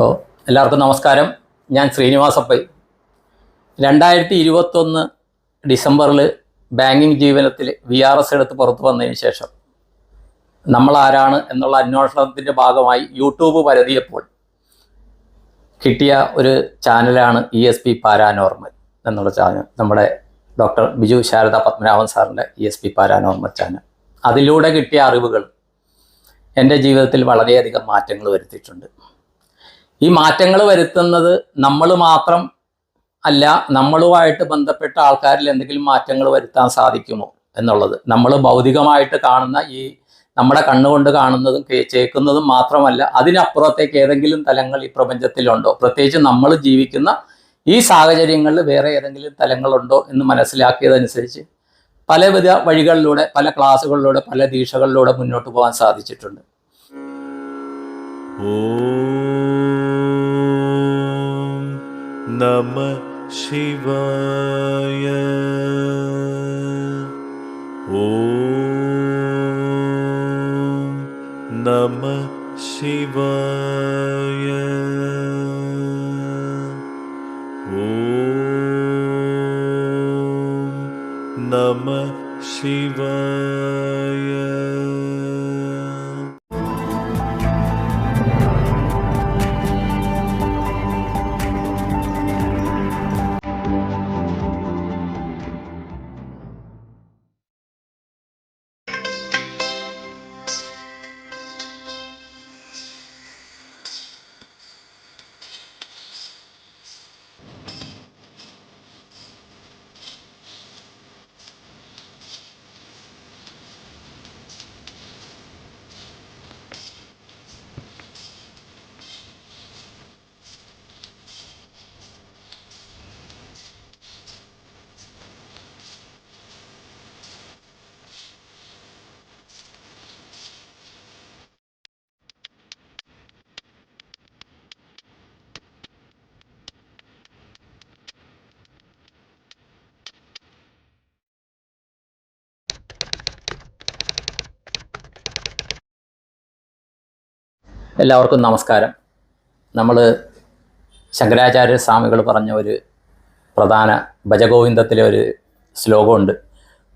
അപ്പോൾ എല്ലാവർക്കും നമസ്കാരം. ഞാൻ ശ്രീനിവാസപ്പൈ. രണ്ടായിരത്തി ഇരുപത്തൊന്ന് ഡിസംബറിൽ ബാങ്കിങ് ജീവനത്തിൽ വി ആർ എസ് എടുത്ത് പുറത്തു വന്നതിന് ശേഷം നമ്മൾ ആരാണ് എന്നുള്ള അന്വേഷണത്തിന്റെ ഭാഗമായി യൂട്യൂബ് പരതിയപ്പോൾ കിട്ടിയ ഒരു ചാനലാണ് ഇ എസ് പി പാരാനോർമൽ എന്നുള്ള ചാനൽ. നമ്മുടെ ഡോക്ടർ ബിജു ശാരദ പത്മനാഭൻ സാറിന്റെ E S P paranormal channel. അതിലൂടെ കിട്ടിയ അറിവുകൾ എന്റെ ജീവിതത്തിൽ വളരെയധികം മാറ്റങ്ങൾ വരുത്തിയിട്ടുണ്ട്. ഈ മാറ്റങ്ങൾ വരുത്തുന്നത് നമ്മൾ മാത്രം അല്ല നമ്മളുമായിട്ട് ബന്ധപ്പെട്ട ആൾക്കാരിൽ എന്തെങ്കിലും മാറ്റങ്ങൾ വരുത്താൻ സാധിക്കുമോ എന്നുള്ളത്. നമ്മൾ ഭൗതികമായിട്ട് കാണുന്ന ഈ നമ്മുടെ കണ്ണുകൊണ്ട് കാണുന്നതും ചേക്കുന്നതും മാത്രമല്ല അതിനപ്പുറത്തേക്ക് ഏതെങ്കിലും തലങ്ങൾ ഈ പ്രപഞ്ചത്തിലുണ്ടോ? പ്രത്യേകിച്ച് നമ്മൾ ജീവിക്കുന്ന ഈ സാഹചര്യങ്ങളിൽ വേറെ ഏതെങ്കിലും തലങ്ങളുണ്ടോ എന്ന് മനസ്സിലാക്കിയതനുസരിച്ച് പലവിധ വഴികളിലൂടെ പല ക്ലാസ്സുകളിലൂടെ പല ദീക്ഷകളിലൂടെ മുന്നോട്ട് പോകാൻ സാധിച്ചിട്ടുണ്ട്. ॐ नमः शिवाय എല്ലാവർക്കും നമസ്കാരം. നമ്മൾ ശങ്കരാചാര്യ സ്വാമികൾ പറഞ്ഞ ഒരു പ്രധാന ഭജഗോവിന്ദത്തിലെ ഒരു ശ്ലോകമുണ്ട്.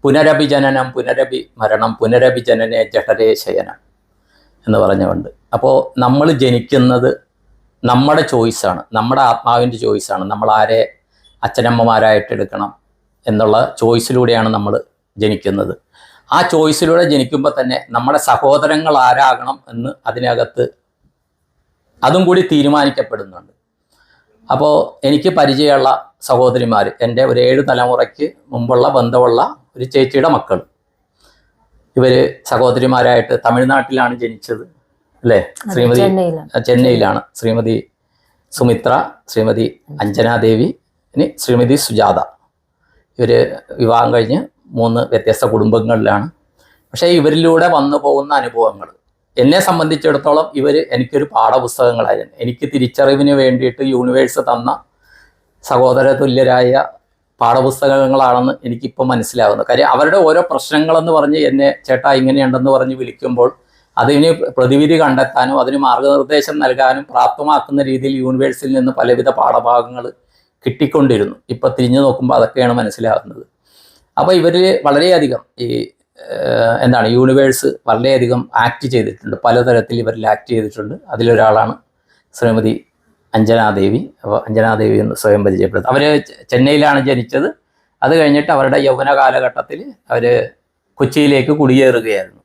പുനരഭിജനനം പുനരഭി മരണം പുനരഭിജനനെ ജഠരേ ശയനം എന്ന് പറഞ്ഞുകൊണ്ട്. അപ്പോൾ നമ്മൾ ജനിക്കുന്നത് നമ്മുടെ ചോയ്സാണ് നമ്മുടെ ആത്മാവിന്റെ ചോയ്സാണ് നമ്മൾ ആരെ അച്ഛനമ്മമാരായിട്ട് എടുക്കണം എന്നുള്ള ചോയ്സിലൂടെയാണ് നമ്മൾ ജനിക്കുന്നത്. ആ ചോയ്സിലൂടെ ജനിക്കുമ്പോൾ തന്നെ നമ്മുടെ സഹോദരങ്ങൾ ആരാകണം എന്ന് അതിനകത്ത് അതും കൂടി തീരുമാനിക്കപ്പെടുന്നുണ്ട്. അപ്പോൾ എനിക്ക് പരിചയമുള്ള സഹോദരിമാർ എന്റെ ഒരു ഏഴ് തലമുറയ്ക്ക് മുമ്പുള്ള ബന്ധമുള്ള ഒരു ചേച്ചിയുടെ മക്കൾ ഇവർ സഹോദരിമാരായിട്ട് തമിഴ്നാട്ടിലാണ് ജനിച്ചത് അല്ലേ? ശ്രീമതി ചെന്നൈയിലാണ്. ശ്രീമതി സുമിത്ര ശ്രീമതി അഞ്ജനാദേവി ഇനി ശ്രീമതി സുജാത. ഇവർ വിവാഹം കഴിഞ്ഞ് മൂന്ന് വ്യത്യസ്ത കുടുംബങ്ങളിലാണ്. പക്ഷേ ഇവരിലൂടെ വന്നു പോകുന്ന അനുഭവങ്ങൾ എന്നെ സംബന്ധിച്ചിടത്തോളം ഇവർ എനിക്കൊരു പാഠപുസ്തകങ്ങളായിരുന്നു. എനിക്ക് തിരിച്ചറിവിന് വേണ്ടിയിട്ട് യൂണിവേഴ്സ് തന്ന സഹോദര തുല്യരായ പാഠപുസ്തകങ്ങളാണെന്ന് എനിക്കിപ്പോൾ മനസ്സിലാകുന്നു കാര്യം അവരുടെ ഓരോ പ്രശ്നങ്ങളെന്ന് പറഞ്ഞ് എന്നെ ചേട്ടാ ഇങ്ങനെയുണ്ടെന്ന് പറഞ്ഞ് വിളിക്കുമ്പോൾ അതിന് പ്രതിവിധി കണ്ടെത്താനും അതിന് മാർഗനിർദ്ദേശം നൽകാനും പ്രാപ്തമാക്കുന്ന രീതിയിൽ യൂണിവേഴ്സിൽ നിന്ന് പലവിധ പാഠഭാഗങ്ങൾ കിട്ടിക്കൊണ്ടിരുന്നു. ഇപ്പോൾ തിരിഞ്ഞു നോക്കുമ്പോൾ അതൊക്കെയാണ് മനസ്സിലാകുന്നത്. അപ്പോൾ ഇവർ വളരെയധികം ഈ എന്താണ് യൂണിവേഴ്സ് വളരെയധികം ആക്ട് ചെയ്തിട്ടുണ്ട്. പലതരത്തിൽ ഇവരിൽ ആക്ട് ചെയ്തിട്ടുണ്ട്. അതിലൊരാളാണ് ശ്രീമതി അഞ്ജനാദേവി. അപ്പോൾ അഞ്ജനാദേവി എന്ന് സ്വയം പരിചയപ്പെടുത്തും. അവർ ചെന്നൈയിലാണ് ജനിച്ചത്. അത് കഴിഞ്ഞിട്ട് അവരുടെ യൗവന കാലഘട്ടത്തിൽ അവർ കൊച്ചിയിലേക്ക് കുടിയേറുകയായിരുന്നു.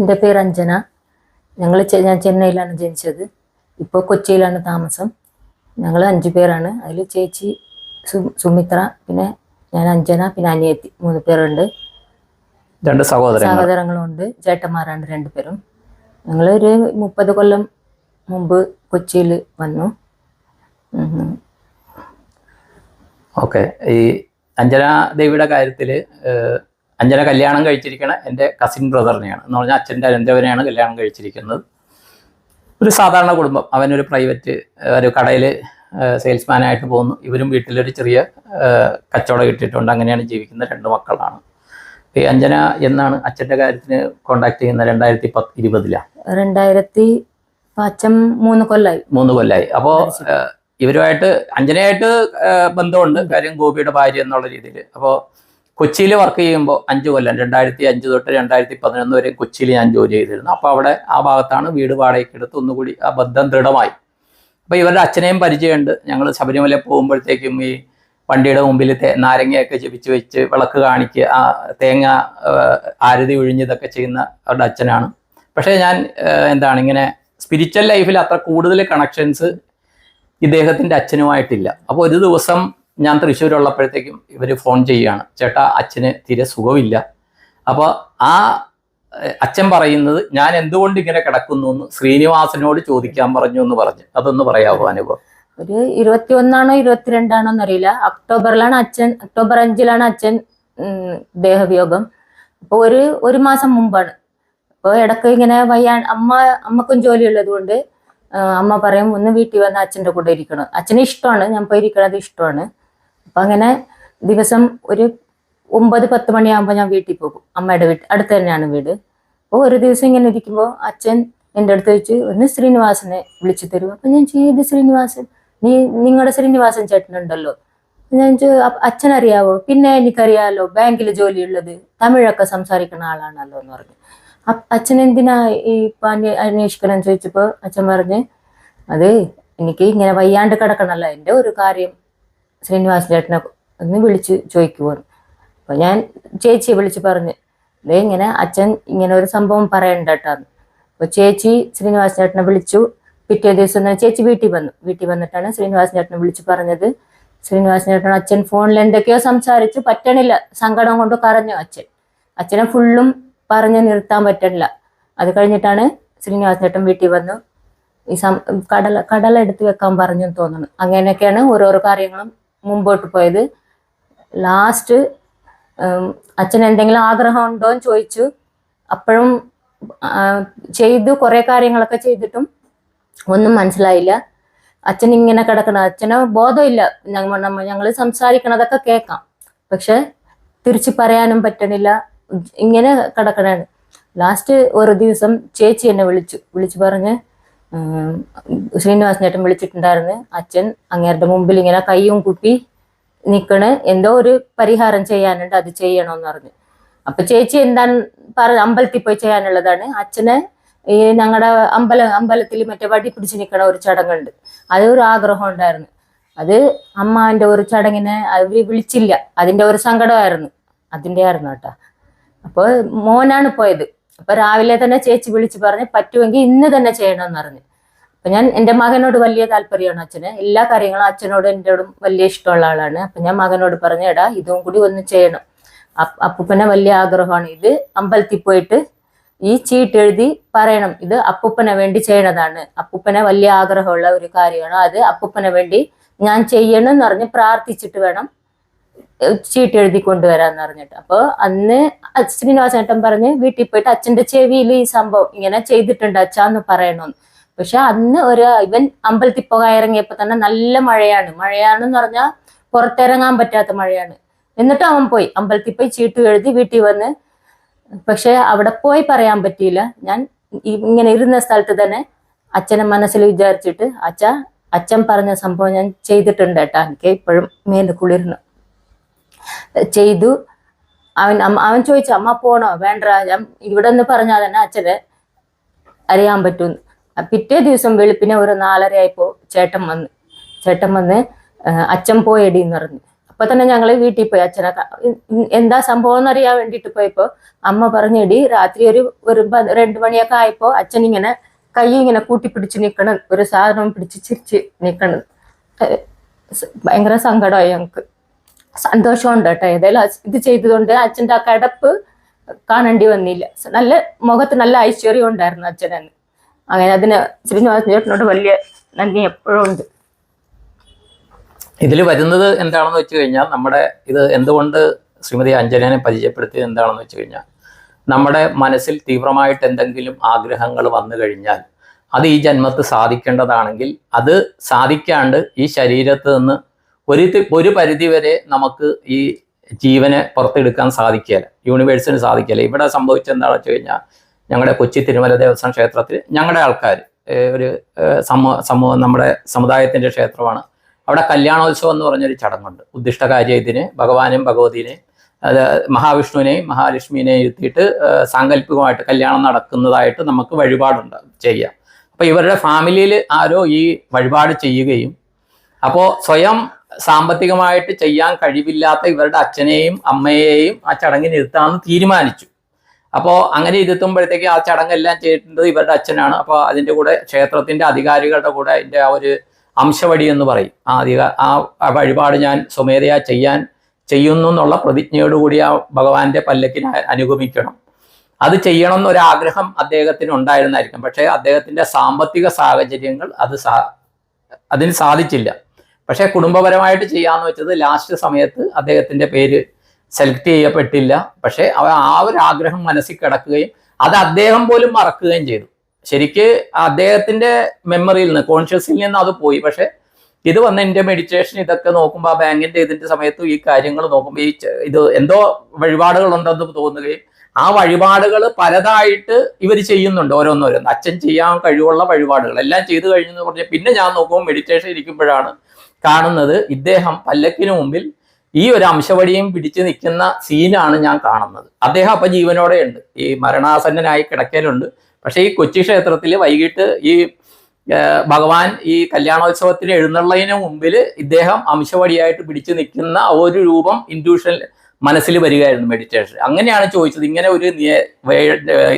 എന്റെ പേര് അഞ്ജന. ഞങ്ങൾ ഞാൻ ചെന്നൈയിലാണ് ജനിച്ചത്. ഇപ്പോൾ കൊച്ചിയിലാണ് താമസം. ഞങ്ങൾ അഞ്ചു പേരാണ്. അതിൽ ചേച്ചി സുമിത്ര പിന്നെ ഞാൻ അഞ്ജന പിന്നെ അനിയത്തി മൂന്ന് പേരുണ്ട്. രണ്ട് സഹോദരങ്ങളുണ്ട്. ചേട്ടന്മാരാണ് രണ്ടുപേരും. ഞങ്ങളൊരു മുപ്പത് കൊല്ലം മുമ്പ് കൊച്ചിയിൽ വന്നു. ഓക്കെ. ഈ അഞ്ജന ദേവിയുടെ കാര്യത്തിൽ അഞ്ജന കല്യാണം കഴിച്ചിരിക്കണ എന്റെ കസിൻ ബ്രദറിനെയാണ് എന്ന് പറഞ്ഞാൽ അച്ഛന്റെ അനന്തവനെയാണ് കല്യാണം കഴിച്ചിരിക്കുന്നത്. ഒരു സാധാരണ കുടുംബം. അവനൊരു പ്രൈവറ്റ് ഒരു കടയിൽ സെയിൽസ്മാനായിട്ട് പോകുന്നു. ഇവരും വീട്ടിലൊരു ചെറിയ കച്ചവടം കിട്ടിയിട്ടുണ്ട് അങ്ങനെയാണ് ജീവിക്കുന്ന രണ്ട് മക്കളാണ്. ഈ അഞ്ജന എന്നാണ് അച്ഛന്റെ കാര്യത്തിന് കോണ്ടാക്ട് ചെയ്യുന്ന രണ്ടായിരത്തി പത്ത് ഇരുപതിലാണ് രണ്ടായിരത്തി അച്ഛൻ മൂന്ന് കൊല്ലായി. മൂന്ന് കൊല്ലായി. അപ്പോ ഇവരുമായിട്ട് അഞ്ജനയായിട്ട് ബന്ധമുണ്ട്. കാര്യം ഗോപിയുടെ ഭാര്യ എന്നുള്ള രീതിയിൽ അപ്പോൾ കൊച്ചിയിൽ വർക്ക് ചെയ്യുമ്പോൾ അഞ്ച് കൊല്ലം രണ്ടായിരത്തി അഞ്ച് തൊട്ട് രണ്ടായിരത്തി പതിനൊന്ന് വരെ കൊച്ചിയിൽ ഞാൻ ജോലി ചെയ്തിരുന്നു. അപ്പോൾ അവിടെ ആ ഭാഗത്താണ് വീട് വാടകയ്ക്ക് എടുത്ത് ഒന്നുകൂടി ആ ബന്ധം ദൃഢമായി. അപ്പോൾ ഇവരുടെ അച്ഛനെയും പരിചയമുണ്ട്. ഞങ്ങൾ ശബരിമല പോകുമ്പോഴത്തേക്കും ഈ വണ്ടിയുടെ മുമ്പിൽ നാരങ്ങയൊക്കെ ജപിച്ച് വെച്ച് വിളക്ക് കാണിക്കുക ആ തേങ്ങ ആരതി ഒഴിഞ്ഞതൊക്കെ ചെയ്യുന്ന അവരുടെ അച്ഛനാണ്. പക്ഷേ ഞാൻ എന്താണ് ഇങ്ങനെ സ്പിരിച്വൽ ലൈഫിൽ അത്ര കൂടുതൽ കണക്ഷൻസ് ഇദ്ദേഹത്തിന്റെ അച്ഛനുമായിട്ടില്ല. അപ്പോൾ ഒരു ദിവസം ഞാൻ തൃശ്ശൂരുള്ളപ്പോഴത്തേക്കും ഇവർ ഫോൺ ചെയ്യുകയാണ്. ചേട്ടാ അച്ഛന് തീരെ സുഖമില്ല. അപ്പോൾ ആ അച്ഛൻ പറയുന്നത് ഞാൻ എന്തുകൊണ്ട് ഇങ്ങനെ കിടക്കുന്നു എന്ന് ശ്രീനിവാസനോട് ചോദിക്കാൻ പറഞ്ഞു എന്ന് പറഞ്ഞു. അതൊന്ന് പറയാമോ അനുഭവം? ഒരു ഇരുപത്തി ഒന്നാണോ ഇരുപത്തിരണ്ടാണോ എന്നറിയില്ല ഒക്ടോബറിലാണ് അച്ഛൻ ഒക്ടോബർ അഞ്ചിലാണ് അച്ഛൻ ദേഹവിയോഗം. അപ്പോൾ ഒരു ഒരു മാസം മുമ്പാണ്. അപ്പോൾ ഇടയ്ക്ക് ഇങ്ങനെ വയ്യാൻ അമ്മ അമ്മക്കും ജോലിയുള്ളത് കൊണ്ട് അമ്മ പറയും ഒന്ന് വീട്ടിൽ വന്ന് അച്ഛന്റെ കൂടെ ഇരിക്കണം. അച്ഛന് ഇഷ്ടമാണ് ഞാൻ പോയി ഇരിക്കണത് ഇഷ്ടമാണ്. അപ്പം അങ്ങനെ ദിവസം ഒരു ഒമ്പത് പത്ത് മണിയാകുമ്പോൾ ഞാൻ വീട്ടിൽ പോകും. അമ്മയുടെ വീട്ടിൽ അടുത്ത് തന്നെയാണ് വീട്. അപ്പോൾ ഒരു ദിവസം ഇങ്ങനെ ഇരിക്കുമ്പോൾ അച്ഛൻ എന്റെ അടുത്ത് വെച്ച് ഒന്ന് ശ്രീനിവാസനെ വിളിച്ചു തരും. അപ്പം ഞാൻ ചെയ്ത് ശ്രീനിവാസൻ? നീ നിങ്ങളുടെ ശ്രീനിവാസൻ ചേട്ടനുണ്ടല്ലോ. ഞാൻ അച്ഛൻ അറിയാവോ പിന്നെ എനിക്കറിയാലോ ബാങ്കിൽ ജോലി ജോലിയുള്ളത് തമിഴൊക്കെ സംസാരിക്കുന്ന ആളാണല്ലോ എന്ന് പറഞ്ഞു. അച്ഛൻ എന്തിനാ ഈ പാനി അന്വേ- അന്വേഷിക്കണം ചോദിച്ചപ്പോ അച്ഛൻ പറഞ്ഞ് അത് എനിക്ക് ഇങ്ങനെ വയ്യാണ്ട് കിടക്കണല്ലോ എന്റെ ഒരു കാര്യം ശ്രീനിവാസൻ ചേട്ടനെ ഒന്ന് വിളിച്ച് ചോദിക്കുമോ അപ്പൊ ഞാൻ ചേച്ചിയെ വിളിച്ച് പറഞ്ഞു ദേ ഇങ്ങനെ അച്ഛൻ ഇങ്ങനെ ഒരു സംഭവം പറയണ്ട കേട്ടാന്ന് അപ്പൊ ചേച്ചി ശ്രീനിവാസ ചേട്ടനെ വിളിച്ചു. പിറ്റേ ദിവസം തന്നെ ചേച്ചി വീട്ടിൽ വന്നു. വീട്ടിൽ വന്നിട്ടാണ് ശ്രീനിവാസൻ ചേട്ടനെ വിളിച്ചു പറഞ്ഞത്. ശ്രീനിവാസൻ ചേട്ടൻ അച്ഛൻ ഫോണിൽ എന്തൊക്കെയോ സംസാരിച്ചു. പറ്റണില്ല. സങ്കടം കൊണ്ട് കരഞ്ഞു അച്ഛൻ. അച്ഛനെ ഫുള്ളും പറഞ്ഞ് നിർത്താൻ പറ്റണില്ല. അത് കഴിഞ്ഞിട്ടാണ് ശ്രീനിവാസൻ ചേട്ടൻ വീട്ടിൽ വന്നു. ഈ സം കടല കടല എടുത്ത് വെക്കാൻ പറഞ്ഞു തോന്നുന്നു. അങ്ങനെയൊക്കെയാണ് ഓരോരോ കാര്യങ്ങളും മുമ്പോട്ട് പോയത്. ലാസ്റ്റ് അച്ഛൻ എന്തെങ്കിലും ആഗ്രഹം ഉണ്ടോ എന്ന് ചോദിച്ചു. അപ്പോഴും ചെയ്തു. കുറേ കാര്യങ്ങളൊക്കെ ചെയ്തിട്ടും ഒന്നും മനസ്സിലായില്ല. അച്ഛൻ ഇങ്ങനെ കിടക്കണം അച്ഛന് ബോധമില്ല ഞങ്ങൾ ഞങ്ങൾ സംസാരിക്കണതൊക്കെ കേൾക്കാം. പക്ഷെ തിരിച്ചു പറയാനും പറ്റണില്ല. ഇങ്ങനെ കിടക്കണാണ്. ലാസ്റ്റ് ഒരു ദിവസം ചേച്ചി എന്നെ വിളിച്ചു. വിളിച്ചു പറഞ്ഞ് ശ്രീനിവാസ് ഏട്ടൻ ചേട്ടൻ വിളിച്ചിട്ടുണ്ടായിരുന്നു. അച്ഛൻ അങ്ങേരുടെ മുമ്പിൽ ഇങ്ങനെ കൈയും കുപ്പി നിൽക്കണ് എന്തോ ഒരു പരിഹാരം ചെയ്യാനുണ്ട്. അത് ചെയ്യണമെന്ന് പറഞ്ഞു. അപ്പൊ ചേച്ചി എന്താ പറ അമ്പലത്തിൽ പോയി ചെയ്യാനുള്ളതാണ്. അച്ഛന് ഈ ഞങ്ങളുടെ അമ്പല അമ്പലത്തിൽ മറ്റേ വടി പിടിച്ച് നിൽക്കണ ഒരു ചടങ്ങുണ്ട്. അത് ഒരു ആഗ്രഹം ഉണ്ടായിരുന്നു. അത് അമ്മാന്റെ ഒരു ചടങ്ങിനെ അവർ വിളിച്ചില്ല. അതിന്റെ ഒരു സങ്കടമായിരുന്നു. അതിന്റെ ആയിരുന്നു കേട്ടോ. അപ്പോൾ മോനാണ് പോയത്. അപ്പൊ രാവിലെ തന്നെ ചേച്ചി വിളിച്ച് പറഞ്ഞ് പറ്റുമെങ്കിൽ ഇന്ന് തന്നെ ചെയ്യണമെന്ന് പറഞ്ഞു. അപ്പൊ ഞാൻ എന്റെ മകനോട് വലിയ താല്പര്യമാണ് അച്ഛന്. എല്ലാ കാര്യങ്ങളും അച്ഛനോട് എന്നോടും വലിയ ഇഷ്ടമുള്ള ആളാണ്. അപ്പൊ ഞാൻ മകനോട് പറഞ്ഞു എടാ ഇതും കൂടി ഒന്ന് ചെയ്യണം. അപ്പ- അപ്പൂപ്പനെ വലിയ ആഗ്രഹമാണ്. ഇത് അമ്പലത്തിൽ പോയിട്ട് ഈ ചീട്ട് എഴുതി പറയണം. ഇത് അപ്പൂപ്പനെ വേണ്ടി ചെയ്യണതാണ്. അപ്പൂപ്പനെ വലിയ ആഗ്രഹമുള്ള ഒരു കാര്യമാണ്. അത് അപ്പൂപ്പനെ വേണ്ടി ഞാൻ ചെയ്യണം എന്ന് പറഞ്ഞ് പ്രാർത്ഥിച്ചിട്ട് വേണം ചീട്ട് എഴുതി കൊണ്ടുവരാന്ന് പറഞ്ഞിട്ട്. അപ്പോൾ അന്ന് ശ്രീനിവാസേട്ടൻ പറഞ്ഞ് വീട്ടിൽ പോയിട്ട് അച്ഛന്റെ ചെവിയിൽ ഈ സംഭവം ഇങ്ങനെ ചെയ്തിട്ടുണ്ട് അച്ഛാന്ന് പറയണമെന്ന് പക്ഷെ അന്ന് ഒരു ഇവൻ അമ്പലത്തിൽ പോകാൻ ഇറങ്ങിയപ്പോ തന്നെ നല്ല മഴയാണ്. മഴയാണെന്ന് പറഞ്ഞാൽ പുറത്തിറങ്ങാൻ പറ്റാത്ത മഴയാണ്. എന്നിട്ട് അവൻ പോയി. അമ്പലത്തിൽ പോയി ചീട്ട് എഴുതി വീട്ടിൽ വന്ന് പക്ഷെ അവിടെ പോയി പറയാൻ പറ്റിയില്ല. ഞാൻ ഇങ്ങനെ ഇരുന്ന സ്ഥലത്ത് തന്നെ അച്ഛനെ മനസ്സിൽ വിചാരിച്ചിട്ട് അച്ഛ അച്ഛൻ പറഞ്ഞ സംഭവം ഞാൻ ചെയ്തിട്ടുണ്ട് കേട്ടാ. എനിക്ക് ഇപ്പോഴും മേൽ കുളിരുന്നു ചെയ്തു. അവൻ അവൻ ചോദിച്ചു അമ്മ പോണോ? വേണ്ട ഞാൻ ഇവിടെ നിന്ന് പറഞ്ഞാൽ തന്നെ അച്ഛനെ അറിയാൻ പറ്റുമെന്ന് പിറ്റേ ദിവസം വെളുപ്പിനെ ഒരു നാലര ആയപ്പോ ചേട്ടൻ വന്ന് ചേട്ടൻ വന്ന് അച്ഛൻ പോയടി എന്ന് പറഞ്ഞു. അപ്പൊ തന്നെ ഞങ്ങൾ വീട്ടിൽ പോയി. അച്ഛനെ എന്താ സംഭവം എന്നറിയാൻ വേണ്ടിയിട്ട് പോയപ്പോ അമ്മ പറഞ്ഞെടി രാത്രി ഒരു ഒരു രണ്ട് മണിയൊക്കെ ആയപ്പോ അച്ഛൻ ഇങ്ങനെ കൈ ഇങ്ങനെ കൂട്ടിപ്പിടിച്ച് നിൽക്കണം ഒരു സാധനം പിടിച്ച് ചിരിച്ച് നിൽക്കണം ഭയങ്കര സങ്കടമായി ഞങ്ങൾക്ക് സന്തോഷമുണ്ട് കേട്ടോ. ഏതായാലും ഇത് ചെയ്തതുകൊണ്ട് അച്ഛന്റെ ആ കിടപ്പ് കാണേണ്ടി വന്നില്ല. നല്ല മുഖത്ത് നല്ല ഐശ്വര്യം ഉണ്ടായിരുന്നു അച്ഛനെന്ന്. അങ്ങനെ അതിന് ശ്രീനിവാസൻ ചേട്ടനോട് വലിയ നന്ദി എപ്പോഴും ഉണ്ട്. ഇതിൽ വരുന്നത് എന്താണെന്ന് വെച്ച് കഴിഞ്ഞാൽ നമ്മുടെ ഇത് എന്തുകൊണ്ട് ശ്രീമതി അഞ്ജനനെ പരിചയപ്പെടുത്തിയത് എന്താണെന്ന് വെച്ച് കഴിഞ്ഞാൽ നമ്മുടെ മനസ്സിൽ തീവ്രമായിട്ട് എന്തെങ്കിലും ആഗ്രഹങ്ങൾ വന്നു കഴിഞ്ഞാൽ അത് ഈ ജന്മത്ത് സാധിക്കേണ്ടതാണെങ്കിൽ അത് സാധിക്കാണ്ട് ഈ ശരീരത്ത് നിന്ന് ഒരു ഒരു പരിധിവരെ നമുക്ക് ഈ ജീവനെ പുറത്തെടുക്കാൻ സാധിക്കില്ല യൂണിവേഴ്സിന് സാധിക്കില്ല ഇവിടെ സംഭവിച്ചത് എന്താണെന്ന് വെച്ച് കഴിഞ്ഞാൽ ഞങ്ങളുടെ കൊച്ചി തിരുമല ദേവസ്വം ക്ഷേത്രത്തിൽ ഞങ്ങളുടെ ആൾക്കാർ ഒരു സമൂഹ നമ്മുടെ സമുദായത്തിന്റെ ക്ഷേത്രമാണ്. അവിടെ കല്യാണോത്സവം എന്ന് പറഞ്ഞൊരു ചടങ്ങുണ്ട്. ഉദ്ദിഷ്ടകാര്യ ഇതിന് ഭഗവാനും ഭഗവതിനെയും അത് മഹാവിഷ്ണുവിനെയും മഹാലക്ഷ്മിനെയും ഇരുത്തിയിട്ട് സാങ്കല്പികമായിട്ട് കല്യാണം നടക്കുന്നതായിട്ട് നമുക്ക് വഴിപാടുണ്ട് ചെയ്യാം. അപ്പോൾ ഇവരുടെ ഫാമിലിയിൽ ആരോ ഈ വഴിപാട് ചെയ്യുകയും അപ്പോൾ സ്വയം സാമ്പത്തികമായിട്ട് ചെയ്യാൻ കഴിവില്ലാത്ത ഇവരുടെ അച്ഛനെയും അമ്മയെയും ആ ചടങ്ങിന് ഇരുത്താമെന്ന് തീരുമാനിച്ചു. അപ്പോൾ അങ്ങനെ ഇരുത്തുമ്പോഴത്തേക്ക് ആ ചടങ്ങെല്ലാം ചെയ്തിട്ടുണ്ടത് ഇവരുടെ അച്ഛനാണ്. അപ്പോൾ അതിന്റെ കൂടെ ക്ഷേത്രത്തിന്റെ അധികാരികളുടെ കൂടെ അതിന്റെ ആ ഒരു അംശവടി എന്ന് പറയും. ആ അധിക ആ വഴിപാട് ഞാൻ സ്വമേധയാ ചെയ്യാൻ ചെയ്യുന്നു എന്നുള്ള പ്രതിജ്ഞയോടുകൂടി ആ ഭഗവാന്റെ പല്ലക്കിന് അനുഗമിക്കണം. അത് ചെയ്യണം എന്നൊരാഗ്രഹം അദ്ദേഹത്തിന് ഉണ്ടായിരുന്നായിരിക്കും. പക്ഷേ അദ്ദേഹത്തിന്റെ സാമ്പത്തിക സാഹചര്യങ്ങൾ അത് സാ അതിന് സാധിച്ചില്ല. പക്ഷേ കുടുംബപരമായിട്ട് ചെയ്യാന്ന് വെച്ചത് ലാസ്റ്റ് സമയത്ത് അദ്ദേഹത്തിന്റെ പേര് സെലക്ട് ചെയ്യപ്പെട്ടില്ല. പക്ഷേ ആ ഒരു ആഗ്രഹം മനസ്സിൽ കിടക്കുകയും അത് അദ്ദേഹം പോലും മറക്കുകയും ചെയ്തു. ശരിക്ക് അദ്ദേഹത്തിന്റെ മെമ്മറിയിൽ നിന്ന് കോൺഷ്യസിൽ നിന്ന് അത് പോയി. പക്ഷെ ഇത് വന്ന് എന്റെ മെഡിറ്റേഷൻ ഇതൊക്കെ നോക്കുമ്പോൾ ആ ബാങ്കിന്റെ ഇതിന്റെ സമയത്തും ഈ കാര്യങ്ങൾ നോക്കുമ്പോൾ ഈ ഇത് എന്തോ വഴിപാടുകൾ ഉണ്ടെന്ന് തോന്നുകയും ആ വഴിപാടുകൾ പലതായിട്ട് ഇവർ ചെയ്യുന്നുണ്ട് ഓരോന്നോരോന്ന്. അച്ഛൻ ചെയ്യാൻ കഴിവുള്ള വഴിപാടുകൾ. എല്ലാം ചെയ്തു കഴിഞ്ഞു എന്ന് പറഞ്ഞാൽ പിന്നെ ഞാൻ നോക്കുമ്പോൾ മെഡിറ്റേഷൻ ഇരിക്കുമ്പോഴാണ് കാണുന്നത് ഇദ്ദേഹം പല്ലക്കിന് മുമ്പിൽ ഈ ഒരു അംശവടിയും പിടിച്ചു നിൽക്കുന്ന സീനാണ് ഞാൻ കാണുന്നത്. അദ്ദേഹം അപ്പൊ ജീവനോടെ ഉണ്ട് ഈ മരണാസന്നനായി കിടക്കലുണ്ട് പക്ഷേ ഈ കൊച്ചി ക്ഷേത്രത്തിൽ വൈകിട്ട് ഈ ഭഗവാൻ ഈ കല്യാണോത്സവത്തിന് എഴുന്നള്ളതിന് മുമ്പിൽ ഇദ്ദേഹം അംശവടിയായിട്ട് പിടിച്ചു നിൽക്കുന്ന ഒരു രൂപം ഇൻഡ്യൂഷൻ മനസ്സിൽ വരികയായിരുന്നു മെഡിറ്റേഷൻ അങ്ങനെയാണ് ചോദിച്ചത്. ഇങ്ങനെ ഒരു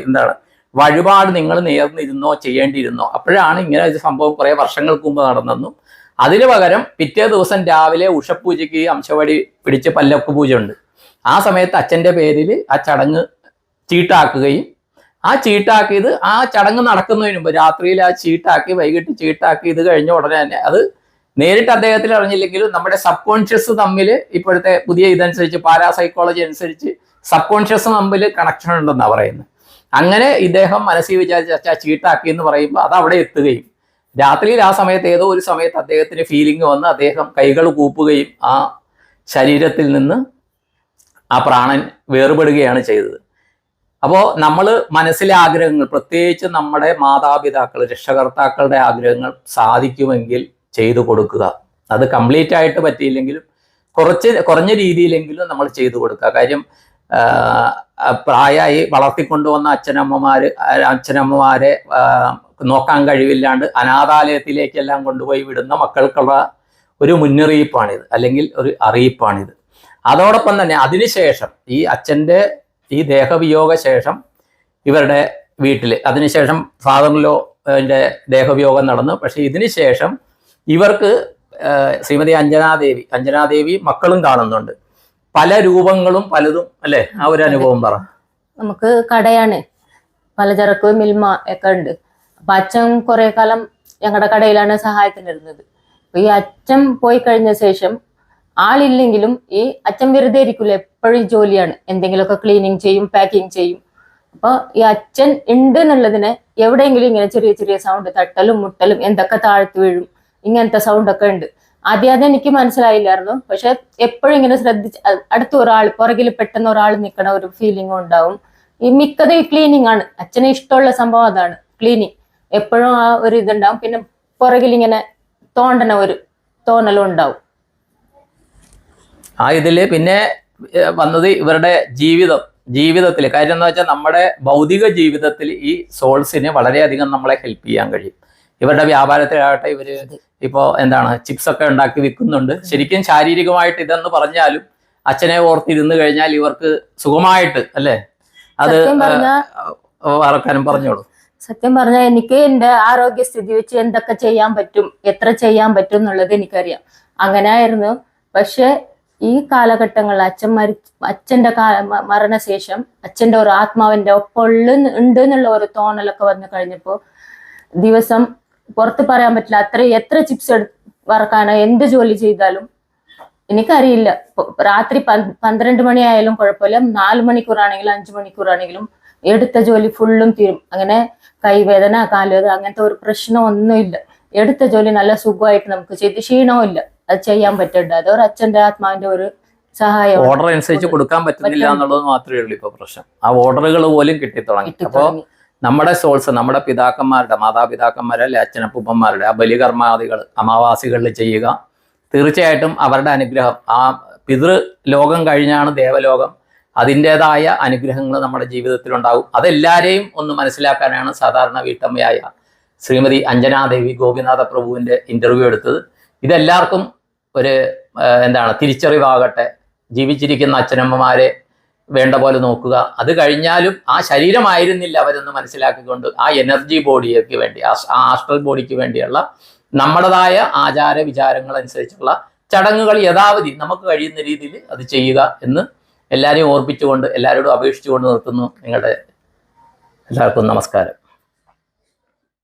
എന്താണ് വഴിപാട് നിങ്ങൾ നേർന്നിരുന്നോ ചെയ്യേണ്ടിയിരുന്നോ? അപ്പോഴാണ് ഇങ്ങനെ ഒരു സംഭവം കുറേ വർഷങ്ങൾക്ക് മുമ്പ് നടന്നെന്നും അതിന് പകരം പിറ്റേ ദിവസം രാവിലെ ഉഷപ്പൂജയ്ക്ക് അംശവടി പിടിച്ച് പല്ലക്ക് പൂജ ഉണ്ട് ആ സമയത്ത് അച്ഛന്റെ പേരിൽ ആ ചടങ്ങ് ചീട്ടാക്കുകയും ആ ചീട്ടാക്കിയത് ആ ചടങ്ങ് നടക്കുന്നതിന് മുമ്പ് രാത്രിയിൽ ആ ചീട്ടാക്കി വൈകിട്ട് ചീട്ടാക്കി ഇത് കഴിഞ്ഞ ഉടനെ തന്നെ. അത് നേരിട്ട് അദ്ദേഹത്തിൽ അറിഞ്ഞില്ലെങ്കിലും നമ്മുടെ സബ് കോൺഷ്യസ് തമ്മിൽ ഇപ്പോഴത്തെ പുതിയ ഇതനുസരിച്ച് പാരാസൈക്കോളജി അനുസരിച്ച് സബ് കോൺഷ്യസ് തമ്മിൽ കണക്ഷൻ ഉണ്ടെന്നാണ് പറയുന്നത്. അങ്ങനെ ഇദ്ദേഹം മനസ്സിൽ വിചാരിച്ച ചീട്ടാക്കി എന്ന് പറയുമ്പോൾ അത് അവിടെ എത്തുകയും രാത്രിയിൽ ആ സമയത്ത് ഏതോ ഒരു സമയത്ത് അദ്ദേഹത്തിന് ഫീലിംഗ് വന്ന് അദ്ദേഹം കൈകൾ കൂപ്പുകയും ആ ശരീരത്തിൽ നിന്ന് ആ പ്രാണൻ വേർപെടുകയാണ് ചെയ്തത്. അപ്പോൾ നമ്മൾ മനസ്സിലെ ആഗ്രഹങ്ങൾ പ്രത്യേകിച്ച് നമ്മുടെ മാതാപിതാക്കൾ രക്ഷകർത്താക്കളുടെ ആഗ്രഹങ്ങൾ സാധിക്കുമെങ്കിൽ ചെയ്തു കൊടുക്കുക. അത് കംപ്ലീറ്റ് ആയിട്ട് പറ്റിയില്ലെങ്കിലും കുറച്ച് കുറഞ്ഞ രീതിയിലെങ്കിലും നമ്മൾ ചെയ്തു കൊടുക്കുക. കാര്യം പ്രായമായി വളർത്തിക്കൊണ്ടുവന്ന അച്ഛനമ്മമാര് ആ, അച്ഛനമ്മമാരെ നോക്കാൻ കഴിവില്ലാണ്ട് അനാഥാലയത്തിലേക്കെല്ലാം കൊണ്ടുപോയി വിടുന്ന മക്കൾക്കുള്ള ഒരു മുന്നറിയിപ്പാണിത്. അല്ലെങ്കിൽ ഒരു അറിയിപ്പാണിത്. അതോടൊപ്പം തന്നെ അതിനുശേഷം ഈ അച്ഛന്റെ ഈ ദേഹവിയോഗ ശേഷം ഇവരുടെ വീട്ടിൽ അതിനുശേഷം ഫാദറിലോ അതിന്റെ ദേഹവിയോഗം നടന്നു. പക്ഷേ ഇതിന് ശേഷം ഇവർക്ക് ശ്രീമതി അഞ്ജനാദേവി അഞ്ജനാദേവി മക്കളും കാണുന്നുണ്ട്. പല രൂപങ്ങളും പലതും അല്ലേ? ആ ഒരു അനുഭവം പറ. നമുക്ക് കടയാണ്. പലചരക്ക് മിൽമ ഒക്കെ ഉണ്ട്. അപ്പൊ അച്ഛൻ കുറെ കാലം ഞങ്ങളുടെ കടയിലാണ് സഹായത്തിനിരുന്നത്. അപ്പൊ ഈ അച്ഛൻ പോയി കഴിഞ്ഞ ശേഷം ആളില്ലെങ്കിലും ഈ അച്ഛൻ വെറുതെ ഇരിക്കില്ല എപ്പോഴും ജോലിയാണ്. എന്തെങ്കിലുമൊക്കെ ക്ലീനിങ് ചെയ്യും പാക്കിങ് ചെയ്യും. അപ്പൊ ഈ അച്ഛൻ ഉണ്ട് എന്നുള്ളതിനെ എവിടെയെങ്കിലും ഇങ്ങനെ ചെറിയ ചെറിയ സൗണ്ട് തട്ടലും മുട്ടലും എന്തൊക്കെ താഴ്ത്തു വീഴും ഇങ്ങനത്തെ സൗണ്ട് ഒക്കെ ഉണ്ട്. ആദ്യം അത് എനിക്ക് മനസ്സിലായില്ലായിരുന്നു. പക്ഷെ എപ്പോഴും ഇങ്ങനെ ശ്രദ്ധിച്ച് അടുത്ത ഒരാൾ പുറകിൽ പെട്ടെന്ന് ഒരാൾ നിൽക്കണ ഒരു ഫീലിംഗ് ഉണ്ടാവും. ഈ മിക്കത് ഈ ക്ലീനിങ് ആണ്. അച്ഛന് ഇഷ്ടമുള്ള സംഭവം അതാണ്. ക്ലീനിങ് എപ്പോഴും ആ ഒരു ഇതുണ്ടാവും. പിന്നെ പുറകിൽ ഇങ്ങനെ തോണ്ടണ ഒരു തോന്നലും ഉണ്ടാവും. ആ ഇതിൽ പിന്നെ വന്നത് ഇവരുടെ ജീവിതം ജീവിതത്തിൽ കാര്യം എന്താ വെച്ചാൽ നമ്മുടെ ഭൗതിക ജീവിതത്തിൽ ഈ സോൾസിന് വളരെയധികം നമ്മളെ ഹെൽപ്പ് ചെയ്യാൻ കഴിയും. ഇവരുടെ വ്യാപാരത്തിലാകട്ടെ ഇവർ ഇപ്പോൾ എന്താണ് ചിപ്സ് ഒക്കെ ഉണ്ടാക്കി വിൽക്കുന്നുണ്ട്. ശരിക്കും ശാരീരികമായിട്ട് ഇതെന്ന് പറഞ്ഞാലും അച്ഛനെ ഓർത്തിരുന്ന് കഴിഞ്ഞാൽ ഇവർക്ക് സുഖമായിട്ട് അല്ലേ? അത് വറക്കാനും പറഞ്ഞോളൂ. സത്യം പറഞ്ഞാൽ എനിക്ക് എന്റെ ആരോഗ്യസ്ഥിതി വെച്ച് എന്തൊക്കെ ചെയ്യാൻ പറ്റും എത്ര ചെയ്യാൻ പറ്റും എന്നുള്ളത് എനിക്കറിയാം. അങ്ങനെ ആയിരുന്നു പക്ഷെ ഈ കാലഘട്ടങ്ങളിൽ അച്ഛൻ അച്ഛന്റെ കാ- മരണശേഷം അച്ഛന്റെ ഒരു ആത്മാവിന്റെ ഒപ്പുള്ള ഉണ്ട് എന്നുള്ള ഒരു തോന്നലൊക്കെ വന്നു കഴിഞ്ഞപ്പോ ദിവസം പുറത്ത് പറയാൻ പറ്റില്ല അത്ര എത്ര ചിപ്സ് എടു വറക്കാനോ എന്ത് ജോലി ചെയ്താലും എനിക്കറിയില്ല. രാത്രി പന്ത്രണ്ട് മണിയായാലും കുഴപ്പമില്ല. നാല് മണിക്കൂറാണെങ്കിലും അഞ്ചു മണിക്കൂറാണെങ്കിലും എടുത്ത ജോലി ഫുള്ളും തീരും. അങ്ങനെ കൈവേദന കാലുവേദന അങ്ങനത്തെ ഒരു പ്രശ്നം ഒന്നുമില്ല. എടുത്ത ജോലി നല്ല സുഖമായിട്ട് നമുക്ക് ചെയ്ത് ക്ഷീണവും ഇല്ല അത് ചെയ്യാൻ പറ്റണ്ട അത് ഒരു അച്ഛന്റെ ആത്മാവിന്റെ ഒരു സഹായം ഓർഡർ അനുസരിച്ച് കൊടുക്കാൻ പറ്റുന്നില്ല എന്നുള്ളത് മാത്രമേ ഉള്ളൂ ഇപ്പൊ പ്രശ്നം. ആ ഓർഡറുകൾ പോലും കിട്ടി തുടങ്ങി അപ്പോ നമ്മുടെ സോൾസ് നമ്മുടെ പിതാക്കന്മാരുടെ മാതാപിതാക്കന്മാരെ അല്ലെ അച്ഛനപ്പൂപ്പന്മാരുടെ ആ ബലികർമാദികൾ അമാവാസികളിൽ ചെയ്യുക. തീർച്ചയായിട്ടും അവരുടെ അനുഗ്രഹം. ആ പിതൃ ലോകം കഴിഞ്ഞാണ് ദേവലോകം. അതിന്റെതായ അനുഗ്രഹങ്ങൾ നമ്മുടെ ജീവിതത്തിലുണ്ടാകും അതെല്ലാവരെയും ഒന്ന് മനസ്സിലാക്കാനാണ് സാധാരണ വീട്ടമ്മയായ ശ്രീമതി അഞ്ജനാദേവി ഗോപിനാഥ പ്രഭുവിന്റെ ഇന്റർവ്യൂ എടുത്തത്. ഇതെല്ലാവർക്കും ഒരു എന്താണ് തിരിച്ചറിവാകട്ടെ. ജീവിച്ചിരിക്കുന്ന അച്ഛനമ്മമാരെ വേണ്ട പോലെ നോക്കുക. അത് കഴിഞ്ഞാലും ആ ശരീരമായിരുന്നില്ല അവരെന്ന് മനസ്സിലാക്കിക്കൊണ്ട് ആ എനർജി ബോഡിക്ക് വേണ്ടി ആ ആസ്ട്രൽ ബോഡിക്ക് വേണ്ടിയുള്ള നമ്മുടേതായ ആചാര വിചാരങ്ങൾ അനുസരിച്ചുള്ള ചടങ്ങുകൾ യഥാവധി നമുക്ക് കഴിയുന്ന രീതിയിൽ അത് ചെയ്യുക എന്ന് എല്ലാവരെയും ഓർപ്പിച്ചുകൊണ്ട് എല്ലാവരോടും അപേക്ഷിച്ചുകൊണ്ട് നിർത്തുന്നു. നിങ്ങളുടെ എല്ലാവർക്കും നമസ്കാരം.